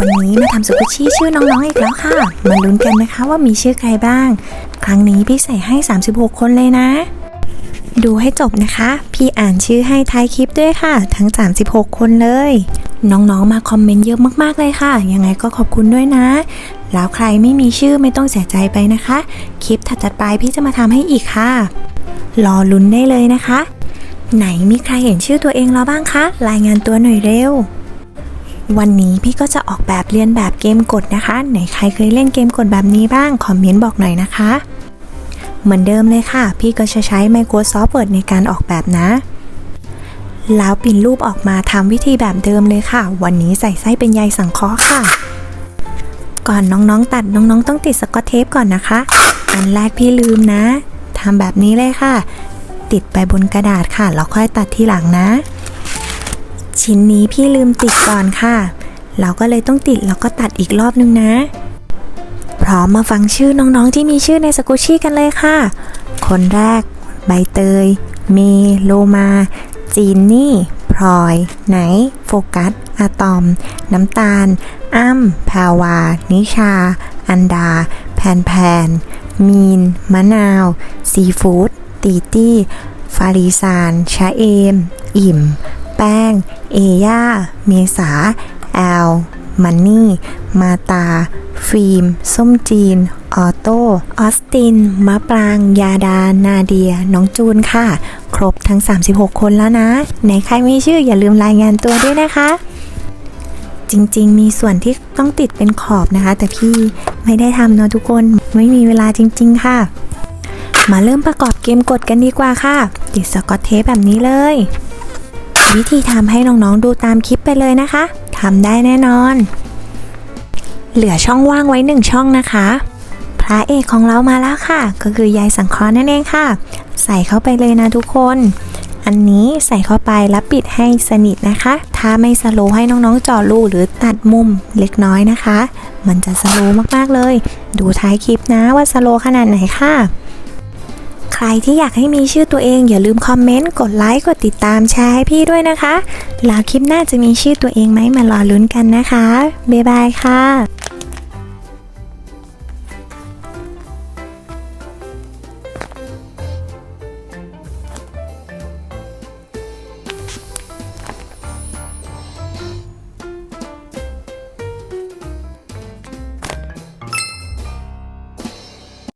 วันนี้มาทำสุกุชิชื่อน้องๆอีกแล้วค่ะ มาลุ้นกันนะคะว่ามีชื่อใครบ้าง ครั้งนี้พี่ใส่ให้ 36 คนเลยนะ ดูให้จบนะคะ พี่อ่านชื่อให้ท้ายคลิปด้วยค่ะ ทั้ง 36 คนเลย น้องๆมาคอมเมนต์เยอะมากๆเลยค่ะ ยังไงก็ขอบคุณด้วยนะ แล้วใครไม่มีชื่อไม่ต้องเสียใจไปนะคะ คลิปถัดๆไปพี่จะมาทำให้อีกค่ะ รอลุ้นได้เลยนะคะ ไหนมีใครเห็นชื่อตัวเองแล้วบ้างคะ รายงานตัวหน่อยเร็ว วันนี้พี่ก็จะออกแบบเรียนแบบเกมกดนะคะ ไหนใครเคยเล่นเกมกดแบบนี้บ้าง คอมเมนต์บอกหน่อยนะคะ เหมือนเดิมเลยค่ะ พี่ก็จะใช้ Microsoft Word ในการออกแบบนะ แล้วปริ้นรูปออกมาทำวิธีแบบเดิมเลยค่ะ วันนี้ใส่ไส้เป็นใยสังเคราะห์ค่ะ ก่อนน้องๆตัดน้องๆต้องติดสกอตเทปก่อนนะคะ อันแรกพี่ลืมนะทำแบบนี้เลยค่ะ ติดไปบนกระดาษค่ะแล้วค่อยตัดทีหลังนะ ชิ้นนี้พี่ลืมติดก่อนค่ะ เราก็เลยต้องติดแล้วก็ตัดอีกรอบนึงนะ พร้อมมาฟังชื่อน้องๆที่มีชื่อในสกุชี่กันเลยค่ะ คนแรก ใบเตย เมโลมา จีนนี่พลอย ไหน โฟกัส อะตอม น้ำตาล อ้ำแพรวา นิชา อันดา แพนแพน มีน มะนาว ซีฟู้ด ตีตี้ ฟาริซาน ชาเอม อิ่ม แป้ง เอย่า เมษา แอล มันนี่ มาตา ฟิล์ม ส้มจีน ออโต้ ออสติน มะปราง ยาดา นาเดีย น้องจูนค่ะ ครบทั้ง 36 คนแล้วนะในใครมีชื่ออย่าลืมรายงานตัวด้วยนะคะจริงๆ มีส่วนที่ต้องติดเป็นขอบนะคะ แต่พี่ไม่ได้ทำเนาะทุกคนไม่มีเวลาจริง ๆ ค่ะ มาเริ่มประกอบเกมกดกันดีกว่าค่ะ ติดสกอตเทปแบบนี้เลย วิธีทำให้น้องๆดูตามคลิปไปเลยนะคะทำได้แน่นอน เหลือช่องว่างไว้หนึ่งช่องนะคะ พระเอกของเรามาแล้วค่ะ ก็คือยายสังเคราะห์นั่นเองค่ะ ใส่เข้าไปเลยนะทุกคน อันนี้ใส่เข้าไปแล้วปิดให้สนิทนะคะ ถ้าไม่สโลให้น้องๆจาะรูหรือตัดมุมเล็กน้อยนะคะ มันจะสโลมากๆเลย ดูท้ายคลิปนะว่าสโลขนาดไหนค่ะ รที่อยากให้มีชื่อตัวเองอย่าลืมคอมเมนต์ กดไลค์กดติดตามแชร์ให้พี่ด้วยนะคะ แล้วคลิปหน้าจะมีชื่อตัวเองไหมมารอลุ้นกันนะคะ บ๊ายบายค่ะ